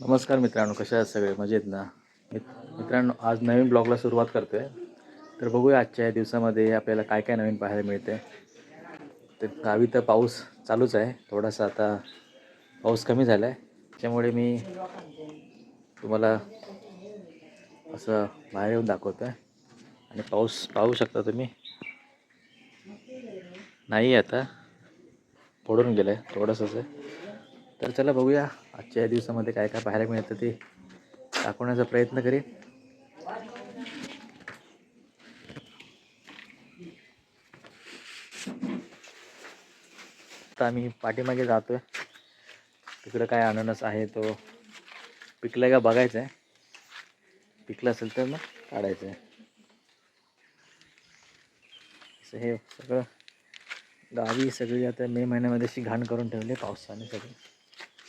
नमस्कार मित्रांनो कशा आहात सगळे? मजेत ना? मित्रांनो आज नवीन ब्लॉगला सुरुवात आहे तर बघूया आजच्या या दिवसामध्ये आपल्याला काय काय नवीन पाहायला मिळते तर गावी तर पाऊस चालूच आहे. थोडासा आता पाऊस कमी झाला आहे त्याच्यामुळे मी तुम्हाला असं बाहेर येऊन दाखवतो आहे आणि पाऊस पाहू शकता तुम्ही. नाही आहे आता. पडून गेलं आहे थोडंसंच आहे. तर चला बघूया. आजच्या या दिवसामध्ये काय काय पाहायला मिळतं ते दाखवण्याचा प्रयत्न करेन. आता आम्ही पाठीमागे जातोय. तिकडं काय अननस आहे तो पिकलाय का बघायचं आहे पिकला असेल तर मग काढायचं आहे असं हे सगळं गावी सगळी आता मे महिन्यामध्ये अशी घाण करून ठेवली पावसाने सगळी.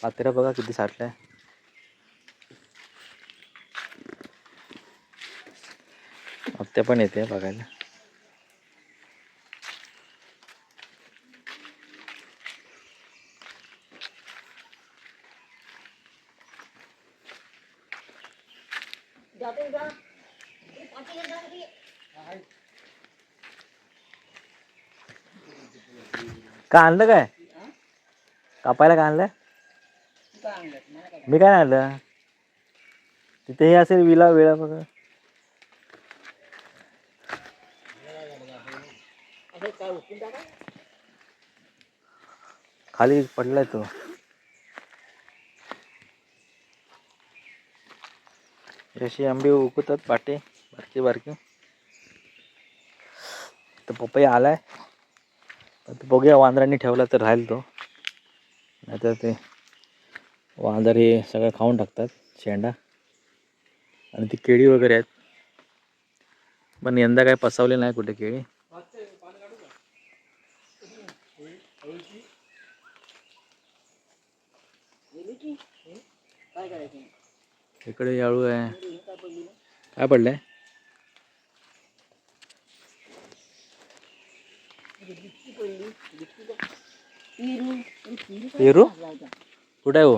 पातेरा बघा किती साठलाय आत्या पण येते बघायला. का आणलं काय? कापायला काय आणलं मी काय आलं तिथे हे असेल विला वेळा बघा. खाली पडलाय तो. अशी आंबे उकवतात पाटे बारके बारके. तर पपई आलाय. बघूया वांद्रांनी ठेवला तर राहील तो. नाहीतर ते वांदर हे सगळं खाऊन टाकतात शेंडा. आणि ती केळी वगैरे आहेत. पण यंदा काय पसवले नाही कुठे केळी. इकडे याळू आहे. काय पडलंय? पेरू कुठे आहे हो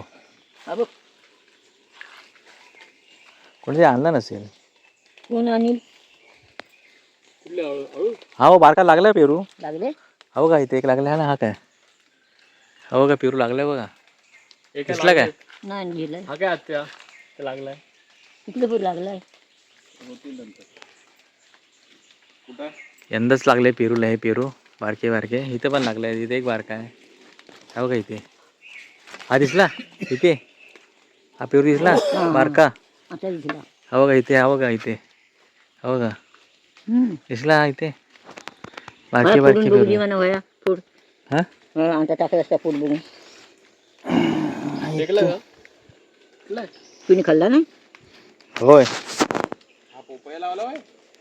कोणते आणला नसेल कोण अनिल हा हो बारका लागलाय पेरू. लागले? हो का इथे एक लागलाय ना हा काय? हो का पेरू लागलाय बघा. दिसला काय? नाही गेलाय हा काय आत्या? लागलाय. इकडे पण लागलाय. यंदाच लागले पेरूला हे पेरू. बारके बारके. इथे पण लागले इथे एक बारका आहे. हो का इथे? हा दिसला? इथे? हा पेरू दिसला बारका आता दिसला हो का इथे हो का इथे हो का हम्म. दिसला हा इथे वया बारके फोडून बारके बघू दे पेरू म्हणा वया फोड हा हा, आता टाकत असता फोड बघून कुणी खाल्ला नाही होय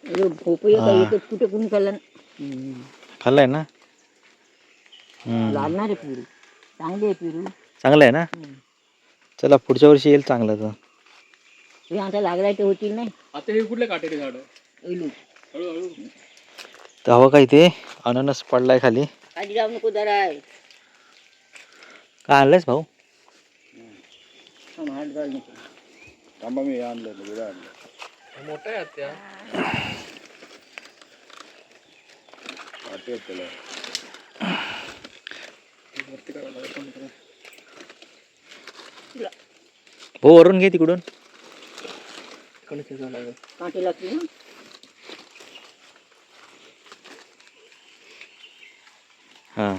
अरे भोपळी आता हा. एकच कुठे कुणी खाल्ला नाही. हम्म. खाल्लाय ना हम्म. लागणार आहे पिरू चांगली आहे पिरू चांगलं आहे ना हम्म. चला पुढच्या वर्षी येईल चांगलं तर. हे आता लागलाय तर होतील नाही. आता हे कुठले काटेरी झाड? इलू. हळूहळू. तर हवं का इथे? अननस पडलाय खाली. खाली जाऊ नको जरा. आहे काय आणलंयस भाऊ? हात घाल नको. थांबा मी आणलं वेगळं आणलं मोठा आहे आत्या. वाटेल त्याला. वरती करायला लागेल, कमी करा. भाऊ वरून घे तिकडून. कमी खेचायला लागेल. कांटे लागतील ना. हां.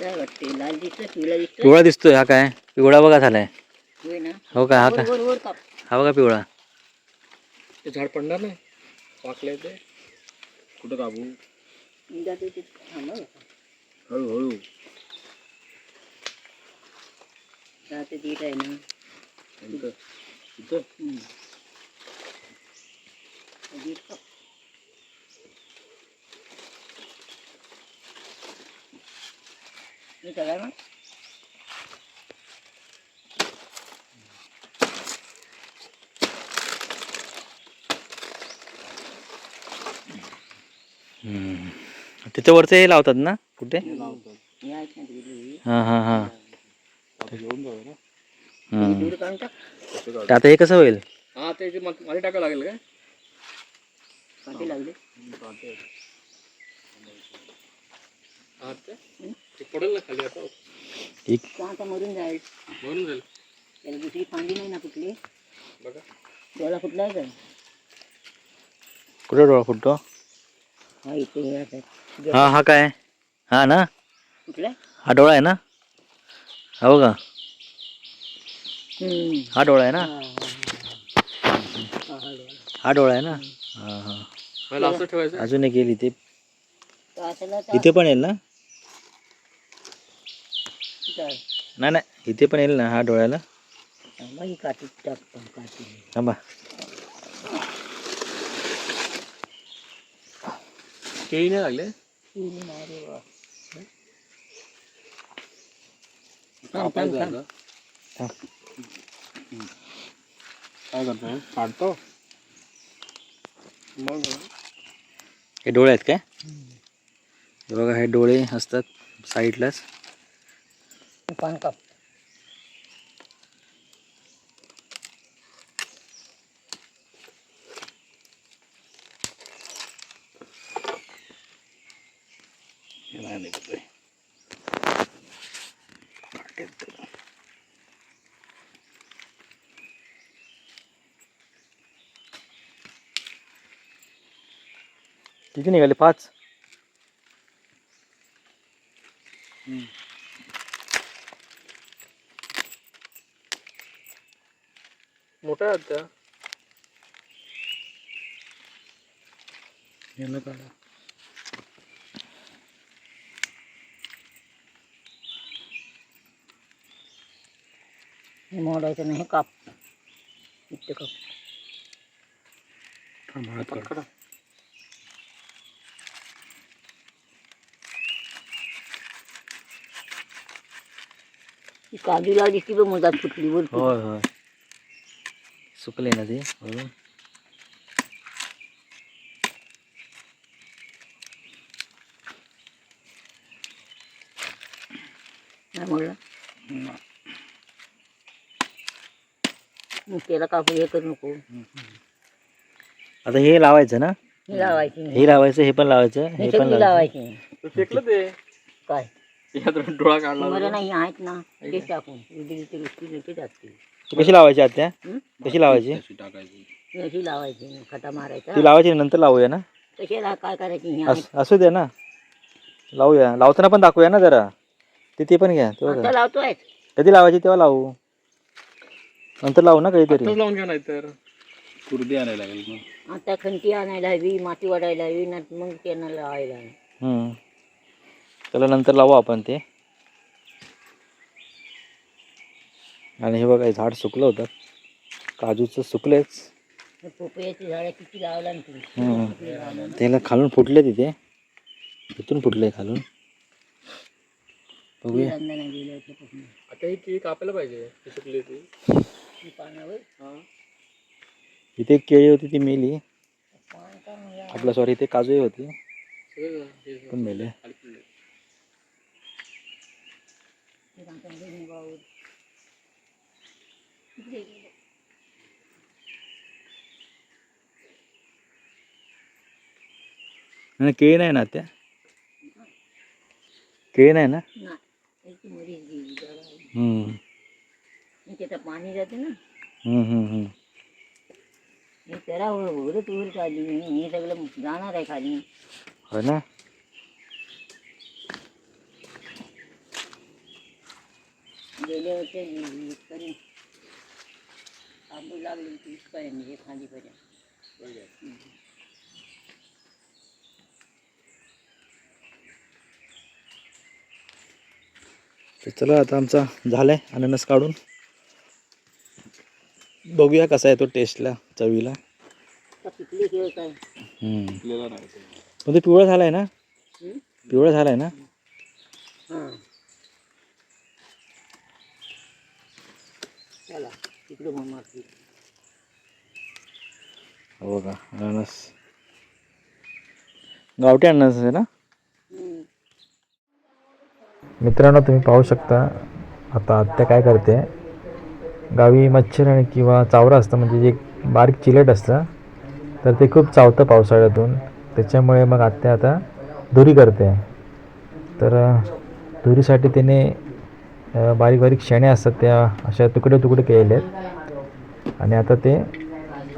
काय वाटते? लाल दिसतं पिवळा दिसतं पिवळा दिसतोय हा काय? पिवळा बघा झालाय. होय ना? हो का? हा वर का? वर वर काप. हा बघा पिवळा. ते झाड पडणार नाही? वाकले ते? कुठं काबू ते थांब हं. हळूहळू. जाते देत आहे ना. इथं? इथं काप. हे मग तिथे वरचे हे लावतात ना? कुठे? हे. हां हां. हां. तर आता हे कसं होईल? हा ते मध्ये टाकावं लागेल काय काटे लागले. हा ते. ते पडेल ना खाली आता. ठीक. का आता मरून जाईल. म्हणून जाईल. त्याला दुसरी फांदी नाही ना कुठली बघा. डोळा कुठला आहे का कुठे डोळा फुटतो? हा इथे हे आहे. हा हा काय? हा ना? कुठला? हा डोळा आहे ना? हो का. हा डोळा आहे ना? हा, डोळा. आहे ना? हां हां. मला असं ठेवायचं. अजून एक येईल इथे इथे पण येईल ना? नाही नाही. इथे पण येईल ना हा डोळ्याला? मग काठी टाकतो काठी. थांबा. केळी नाही लागले? नाही रे बा. थांब, थांब. काय करतो काढतो. मग हे डोळे आहेत काय? बघा हे डोळे असतात साईडलाच. पान काप. किती निघाले? पाच? मोठ्या आहेत त्या याला काढा. हे मोडायचं नाही हे काप इतकं काप पटकन. ही काजू लावली की बघ मधात फुटली वर होय होय सुकले ना ते बरोबर नाही मोडला त्याला कापू हे करू नको. आता हे लावायचं ना? हे लावायची नाही. हे लावायचं हे पण लावायचं हे पण लावायचं. लावायची नाही. ते फेकलं ते? काय? यात डोळा काढला मला नाही आहेत ना. तेच टाकून. उडीची रुचती नक्की टाकते. ती कशी लावायची आत्या? हं? कशी लावायची? टाकायची? अशी लावायची? खटा ती मारायचा लावायची नंतर लावूया ना? कशाला काय करायची ही अस असू दे ना. लावूया. लावताना पण दाखवूया ना जरा. ते ते पण घ्या ते आता बघा लावतोय कधी लावायची तेव्हा लावू. नंतर लावू ना काहीतरी लावून घ्या नाही तर कुर्दी आणायला लागेल मग आता खंती आणायला हवी माती वाढायला हवी ना मग त्यांना लावायला हवी. हम्म. त्याला नंतर लावू आपण ते आणि हे बघा हे झाड सुकलं होतं काजूचं सुकलेच हे पोपयाची झाडं किती लावला ना तुम्ही हम्म. किती लावलं ना? त्याला खालून फुटले तिथे इथून फुटले खालून बघूया गेलं. आता ही केळी कापायला पाहिजे ती सुकली ती इथे एक केळी होती ती मेली? आपलं सॉरी इथे काजूही होती पण मेले. नाही केळी नाही ना त्या केळी नाही ना. हम्म. आणि त्याचं पाणी जाते ना. हम्म, हम्म, हम्म. हे त्याला उरत उरत आली हे सगळं जाणार आहे खाली. हो ना? गेले होते इथपर्यंत. आंबू लागली होती इथपर्यंत हे खालीपर्यंत. तर चला आता आमचा झालाय अननस काढून. बघूया कसा आहे तो टेस्टला चवीला. आता पिकले किंवा काय? हम्म. पिकलेला नाही. तो. पण ते पिवळा झालाय ना? हं? पिवळा झालाय ना? हां. चला तिकडे मग मारती हो का? अननस गावठी अननस आहे ना? मित्रांनो तुम्ही पाहू शकता आता आत्या काय करते? गावी मच्छर आणि किंवा चावरं असतं म्हणजे जे बारीक चिलट असतं तर ते खूप चावतं पावसाळ्यातून. त्याच्यामुळे मग आत्या आता धुरी करते. तर धुरीसाठी तिने बारीक बारीक शेण्या असतात त्या अशा तुकडे तुकडे केलेले आहेत. आणि आता ते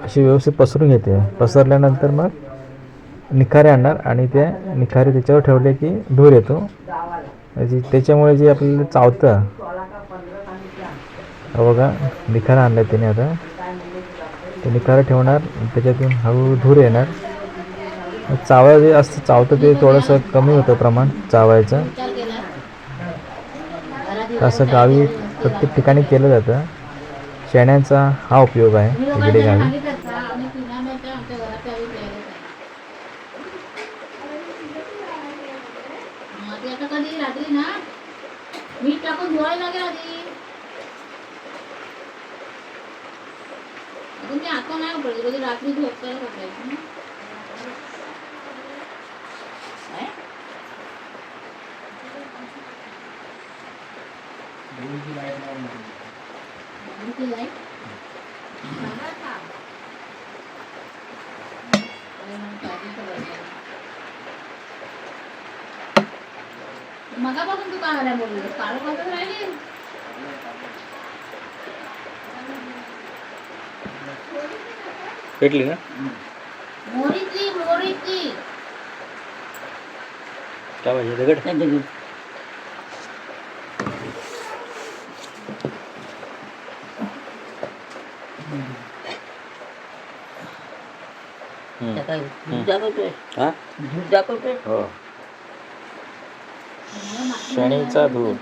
अशी व्यवस्थित पसरून घेते. पसरल्यानंतर मग निखारे आणणार आणि ते निखारे त्याच्यावर ठेवले की धूर येतो. म्हणजे त्याच्यामुळे जे आपल्याला चावतं बघा निखारा आणला त्याने आता. ते निखारा ठेवणार त्याच्यातून हळूहळू धूर येणार. मग चावा जे असतं चावतं ते थोडंसं कमी होतं प्रमाण चावायचं. असं गावी प्रत्येक ठिकाणी केलं जातं. शेण्यांचा हा उपयोग आहे इकडे गावी. मीठ टाकून धुवायला लागेल आधी अजून ते आता नाही वापरायचं कधी रात्री झोपताना वापरायचं ना. काय? किती light? सांगा का? अरे मग चार्जिंग करायचं. मगापासून तू काय नाही बोलली काल कसं राहिली पेटली ना मोरीतली मोरीतली काय पाहिजे दगड हा दाखवतोय हो शेणीचा धूर